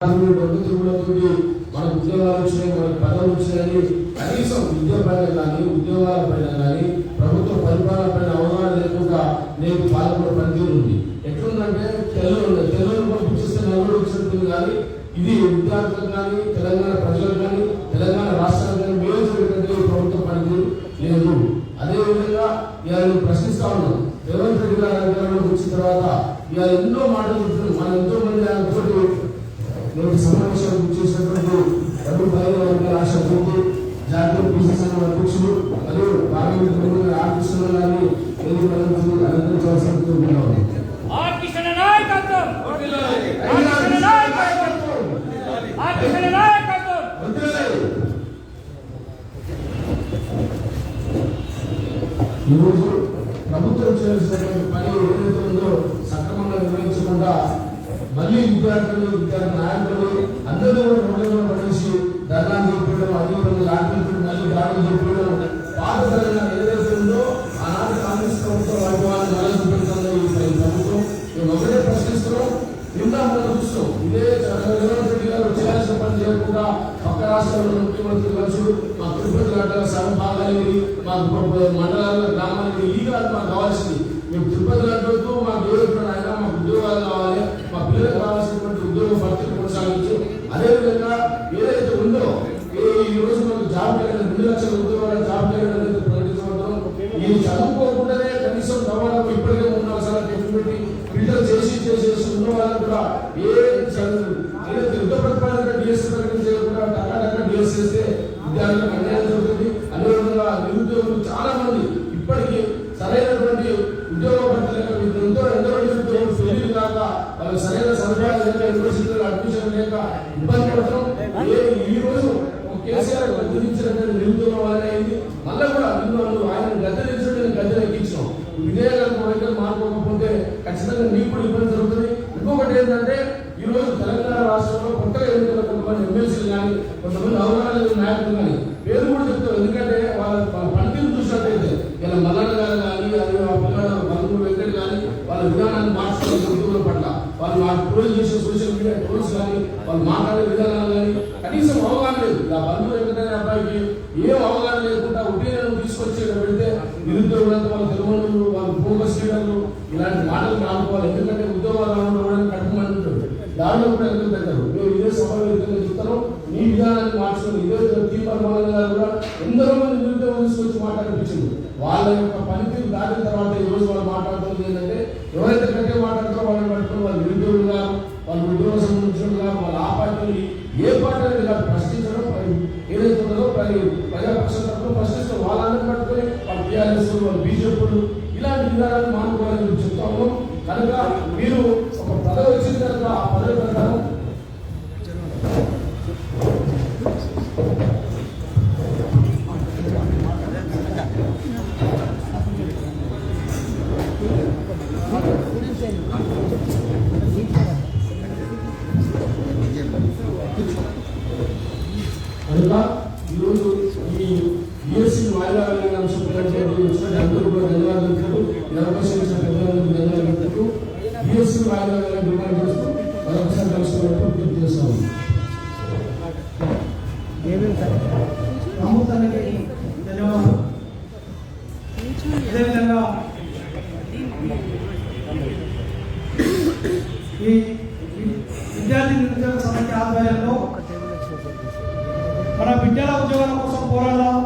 డబ్బు తిరుగులతోటి మనకు ఉద్యోగాలు వచ్చినాయి మనకు పదవులు వచ్చినాయని కనీసం విద్య పైన కానీ ఉద్యోగాల పైన కానీ ప్రభుత్వ పరిపాలన పైన అవగాహన లేకుండా నేను పాల్గొనే పనితీరు ఉంది ఎట్లుందంటే తెలుగు తెలుగు పంపించేస్తే నలుగురు వచ్చినట్టుంది కానీ ఇది విద్యార్థులకు కానీ తెలంగాణ ప్రజలకు కానీ తెలంగాణ రాష్ట్రానికి కానీ మేలు జరిగినట్టు ప్రభుత్వ పనితీరు లేదు అదేవిధంగా ఇవాళ ప్రశ్నిస్తా ఉన్నాను రేవంత్ రెడ్డి గారి అధికారంలోకి వచ్చిన తర్వాత ఇవాళ ఎన్నో మాటలు వింటున్నాం. మనం ఎంతో మంది ఆయన తోటి నేటి సమావేశానికి చేసినటువంటి బైర వర్గాల రాష్ట్ర అధ్యక్షుడు జాతీయ బీసీ సంఘం అధ్యక్షులు మరియు పార్లమెంట్ మెంబర్ ఆర్ కృష్ణ గారిని వేదిక అలంకరించి అలంకరించవలసిన కోరుతున్నాను ఆర్ కిషన్ నాయకత్వం ఆర్ కిషన్ నాయకత్వం ఆర్ కిషన్ నాయకత్వం ఈరోజు ప్రభుత్వం చేయాల్సినటువంటి పని ఏదైతే ఉందో సక్రమంగా నిర్వహించకుండా మళ్ళీ విద్యార్థులు విద్యార్థి నాయకులు అందరూ కూడా రోడ్లలో పడేసి ధర్నాలు చెప్పడం అధికారులు లాంటి మళ్ళీ దాడులు చెప్పడం పాత తెలంగాణ ఏదైతే ఉందో ఆనాటి కాంగ్రెస్ ప్రభుత్వం వైభవాన్ని మరచి పెడుతుందో ఈ ప్రభుత్వం. మేము ఒకటే ప్రశ్నిస్తున్నాం నిన్న మనం చూస్తాం. ఇదే రెడ్డి గారు చేయాల్సిన పని చేయకుండా పక్క ముఖ్యమంత్రి మా తిరుపతి గడ్డ సగం మండలాల్లో గ్రామానికి ఈ కాదు మాకు కావాల్సింది మేము తిరుపతి గడ్డకు మాకు దేవుడు ఆయన మాకు ఉద్యోగాలు కావాలి మా పిల్లలకు కావాల్సినటువంటి ఉద్యోగ భర్తీలు కొనసాగించి అదేవిధంగా ఏదైతే ఉందో ఈ రోజు మనకు జాబ్ క్యాలెండర్ రెండు లక్షల ఉద్యోగాలు జాబ్ క్యాలెండర్ అనేది ప్రకటించబడతాం ఈ చదువుకోకుండానే కనీసం రవాణాకు ఇప్పటికే మూడు నాలుగు సార్లు టెస్ట్ పెట్టి ఫిల్టర్ చేసి చేసేసి ఉన్న వాళ్ళకు కూడా ఏ చదువు ఏదైతే యుద్ధ ప్రతిపాదన డిఎస్సీ ప్రకటన చేయకుండా టకా డిఎస్ చేస్తే విద్యార్థులకు అన్యాయం జరుగుతుంది అదేవిధంగా నిరుద్యోగులు చాలా మంది ఇప్పటికీ సరైనటువంటి ఉద్యోగ భర్తీలకు ఎంతో ఎంతో నిరుద్యోగులు ఫెయిల్ కాక వాళ్ళకి సరైన సదుపాయాలు లేక యూనివర్సిటీలో అడ్మిషన్ లేక ఇబ్బంది పడతాం ఏ ఈ రోజు కేసీఆర్ గురించినటువంటి నిరుద్యోగం వల్ల అయింది మళ్ళీ కూడా నిన్ను నువ్వు ఆయన గద్దెలించడం నేను గద్దెలు ఎక్కించాం విధేయకాలకు వైఖరి మారుకోకపోతే ఖచ్చితంగా నీకు కూడా ఇబ్బంది జరుగుతుంది. ఇంకొకటి ఏంటంటే ఈ రోజు తెలంగాణ రాష్ట్రంలో కొత్తగా ఎన్నికల కొంతమంది ఎమ్మెల్సీలు కానీ కొంతమంది అవగాహన నాయకులు కానీ పేరు కూడా చెప్తారు. ఎందుకంటే వాళ్ళ పనితీరు చూసినట్టయితే ఇలా మల్లన్న గారు కానీ అది ఆ పిల్లలు వెంకట్ కానీ వాళ్ళ విధానాన్ని మార్చుకోవాలి బంధువుల పట్ల. వాళ్ళు వాళ్ళు ట్రోల్ చేసే సోషల్ మీడియా ట్రోల్స్ కానీ వాళ్ళు మాట్లాడే విధానాలు కానీ కనీసం అవగాహన లేదు. ఆ బంధువు వెంకటనే అబ్బాయికి ఏం అవగాహన లేకుండా ఒపీనియన్ తీసుకొచ్చి పెడితే నిరుద్యోగులంతా వాళ్ళ తెలుగు వాళ్ళు ఫోకస్ చేయడంలో ఇలాంటి మాటలు రానుకోవాలి ఎందుకంటే ఉద్యోగాలు రావడం కడుపు మంటుంటుంది దాంట్లో కూడా ఎందుకు పెట్టారు మేము ఇదే సభ వేదికగా చెప్తాను మీ విధానాన్ని మార్చుకుని ఇదే తీర్మానం గారు కూడా ఎందరో మంది నిరుద్యోగం తీసుకొచ్చి మాట్లాడిపించింది. వాళ్ళ యొక్క పనితీరు దాటిన తర్వాత ఈ రోజు వాళ్ళు మాట్లాడుతుంది ఏంటంటే ఎవరైతే గట్టిగా మాట్లాడుతారో వాళ్ళని పట్టుకుని వాళ్ళు నిరుద్యోగులుగా వాళ్ళు ఉద్యోగ ఉద్యోగం వాళ్ళ ఆ పార్టీని ఏ పార్టీ ఇలా ప్రశ్నించడం ఏదైతే ఉన్నదో ప్రజాపక్ష తరఫున ప్రశ్నిస్తాం వాళ్ళని పట్టుకొని వాళ్ళు టీఆర్ఎస్ వాళ్ళు బీజేపీలు ఇలాంటి విధానాన్ని మానుకోవాలని మేము చెప్తా ఉన్నాం కనుక మీరు ఒక పదవి వచ్చిన తర్వాత ఆ పదవి ప్రకారం కనుక ఈరోజు ఈ యుఎస్సీ వాయిదా వచ్చిన అందరూ కూడా ధన్యవాదాలు తెలుపుతూ ఈ పెద్దలందరికీ ధన్యవాదాలు తెలుపుతూ డిమాండ్ చేస్తూ మరొకసారి కలుసుకున్నట్టు చేస్తాము ధన్యవాదాలు అదేవిధంగా ఈ విద్యార్థి నిరుద్యోగ సమితి ఆధ్వర్యంలో మన విద్యా ఉద్యోగాల కోసం పోరాడదాం.